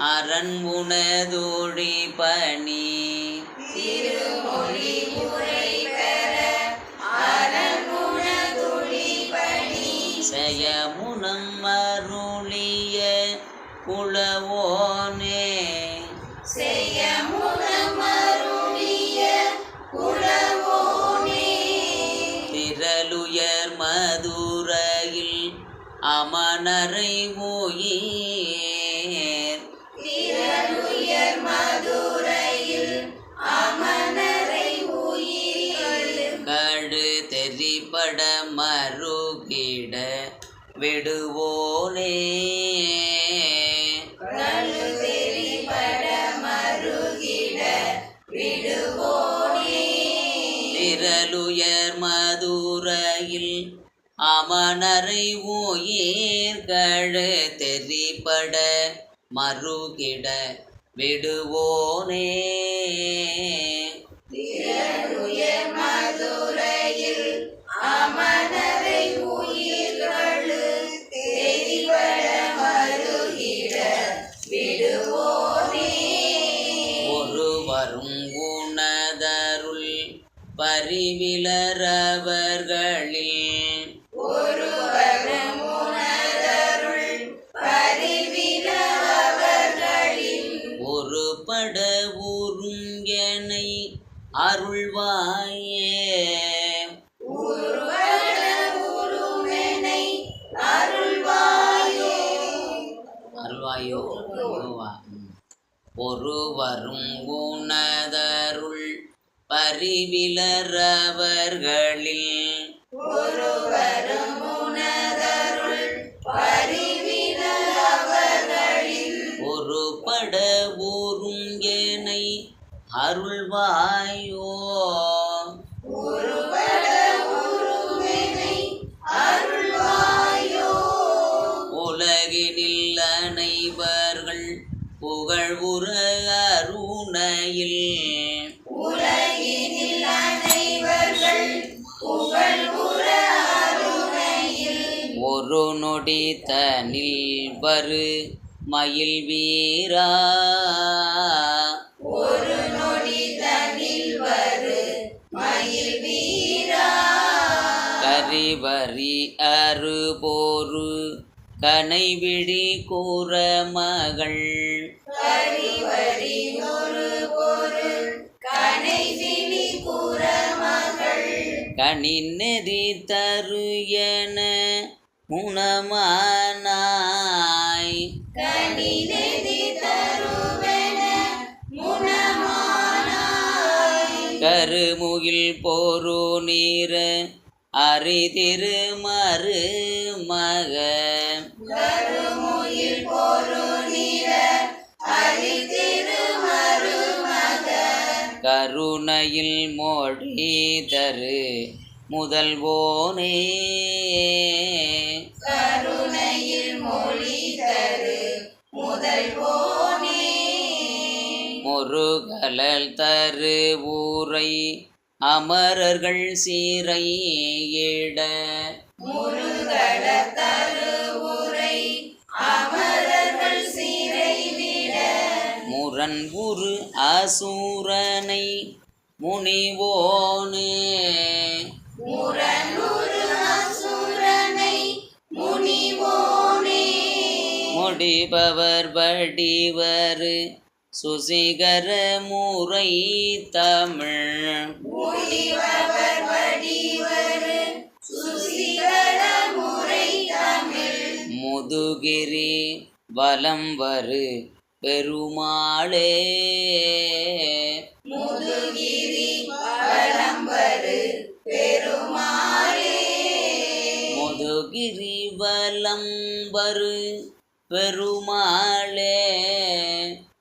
அரண் உணதுழி பணி. செயமுனம் அருளிய உறவோனே திரளுயர் மதுரையில் அமனரை ஓயேர் விடுவோனே திரளுயர் மதுரையில் அமனரை ஓயேர் தெரிபட மறுகிட விடுவோனே. திரளுயர் அவர்களில் ஒருவரும் ஒரு பட உருங்கனை அருள்வாயே. அருள்வாயோ ஒருவரும் உணதருள் பரிவிலரவர்களில் ஒருவரும் உணதருள் பரிவில அவர்களின் ஒரு பட ஊருங்கனை அருள்வாயோ? உலகினில் அனைவர்கள் புகழ்வுற அருணையில் உலகினில் அனைவர்கள் புகழ் உற அருணையில் ஒரு நொடி தனில் வரு மயில் வீரா. ஒரு நொடி தனில் வரு மயில் வீரா. கரிவரி அருபோரு கனைவிழி கூற மகள். கரிவரி கனிநெறி தரு என உணமானாய் கனி நெதி தருவென முனமானாய். கருமுகில் போரு நீர அரிதிரு மறு மக பொரு நிற அரி திருமருமக கருணையில் மொழி தரு முதல்வோனே. கருணையில் மொழி தரு முதல்வோனே. முருகலல் தரு ஊரை அமரர்கள் சீரை இட முருகட தரு முரண் உரு அசூரனை முனிவோனே. முடிபவர் வடிவரு சுசிகர முறை தமிழ். முதுகிரி வலம் வரு பெருமாளே. முதுகிரி வலம்பரு பெருமாளே. முதுகிரி வலம்பரு பெருமாளே.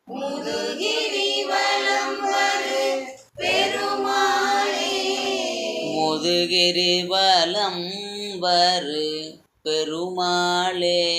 முதுகிரி வலம்பரு பெருமாளே. முதுகிரி வலம்பரு பெருமாளே.